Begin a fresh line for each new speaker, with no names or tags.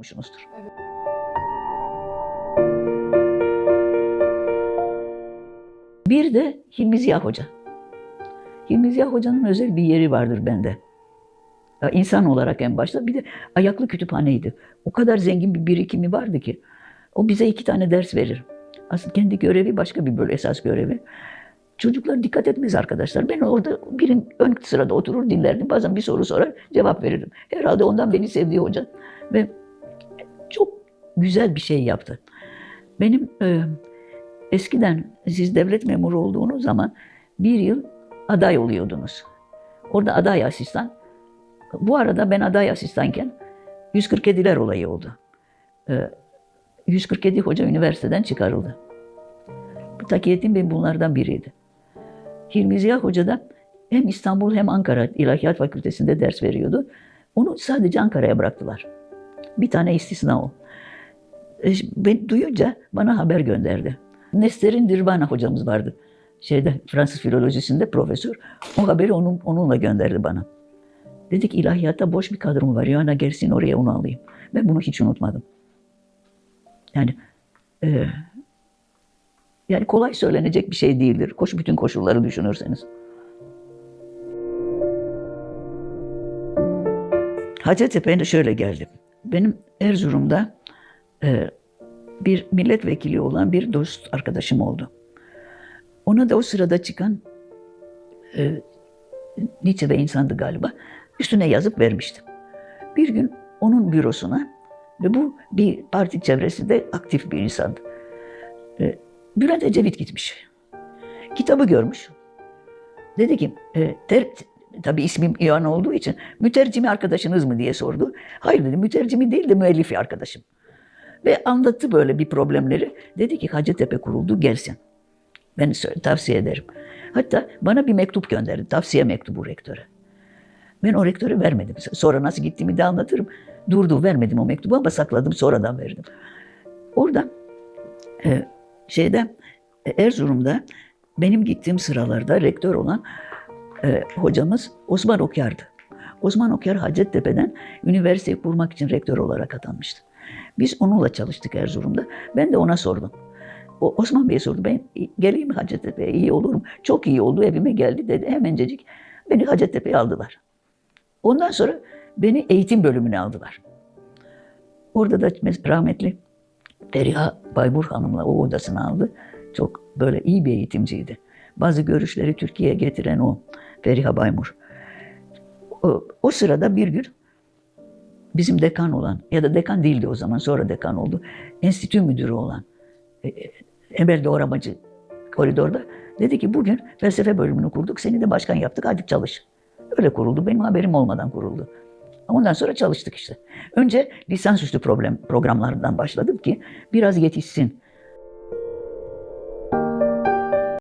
okumuşsunuzdur. Bir de Hilmi Ziya Hoca. Hilmi Ziya Hoca'nın özel bir yeri vardır bende. Ya insan olarak en başta bir de ayaklı kütüphaneydi. O kadar zengin bir birikimi vardı ki. O bize iki tane ders verir. Aslında kendi görevi başka bir böyle esas görevi. Çocuklar dikkat etmez arkadaşlar. Ben orada birin ön sırada oturur dinlerdim. Bazen bir soru sorar cevap verirdim. Herhalde ondan beni sevdiği hoca. Ve çok güzel bir şey yaptı. Benim e, eskiden siz devlet memuru olduğunuz zaman bir yıl aday oluyordunuz. Orada aday asistan. Bu arada ben aday asistanken 147'ler olayı oldu. E, 147 hoca üniversiteden çıkarıldı. Bu Takiyettin Bey bunlardan biriydi. Hilmi Ziya Hoca da hem İstanbul hem Ankara İlahiyat Fakültesi'nde ders veriyordu. Onu sadece Ankara'ya bıraktılar. Bir tane istisna o. E, Ben duyunca bana haber gönderdi. Nester'in Dirbana hocamız vardı. Şeyde Fransız filolojisinde profesör. O haberi onun, onunla gönderdi bana. Dedik ilahiyatta boş bir kadrom var. Yana gelsin oraya onu alayım. Ben bunu hiç unutmadım. Yani e, yani kolay söylenecek bir şey değildir. Koş bütün koşulları düşünürseniz. Hacettepe'ye şöyle geldim. Benim Erzurum'da e, bir milletvekili olan bir dost arkadaşım oldu. Ona da o sırada çıkan e, Nietzsche ve insandı galiba. Üstüne yazıp vermiştim. Bir gün onun bürosuna ve bu bir parti çevresinde aktif bir insandı. E, Bülent Ecevit gitmiş. Kitabı görmüş. Dedi ki, e, ter, tabii ismim İvan olduğu için mütercimi arkadaşınız mı diye sordu. Hayır dedi, mütercimi değil de müellifi arkadaşım. Ve anlattı böyle bir problemleri. Dedi ki Hacettepe kuruldu gelsin. Ben tavsiye ederim. Hatta bana bir mektup gönderdi. Tavsiye mektubu rektöre. Ben o rektöre vermedim. Sonra nasıl gittiğimi de anlatırım. Durdu vermedim o mektubu ama sakladım sonradan verdim. Orada e, şeyde e, Erzurum'da benim gittiğim sıralarda rektör olan e, hocamız Osman Okyar'dı. Osman Okyar Hacettepe'den üniversiteyi kurmak için rektör olarak atanmıştı. Biz onunla çalıştık Erzurum'da. Ben de ona sordum. O Osman Bey sordu. Ben geleyim mi Hacettepe'ye iyi olur mu? Çok iyi oldu evime geldi dedi. Hemencecik beni Hacettepe'ye aldılar. Ondan sonra beni eğitim bölümüne aldılar. Orada da rahmetli Feriha Baybur Hanım'la o odasını aldı. Çok böyle iyi bir eğitimciydi. Bazı görüşleri Türkiye'ye getiren o Feriha Baymur. O, o sırada bir gün bizim dekan olan ya da dekan değildi o zaman sonra dekan oldu. Enstitü müdürü olan e, e, Emel Doğramacı koridorda dedi ki bugün felsefe bölümünü kurduk seni de başkan yaptık hadi çalış. Öyle kuruldu benim haberim olmadan kuruldu. Ondan sonra çalıştık işte. Önce lisansüstü problem, programlarından başladım ki biraz yetişsin.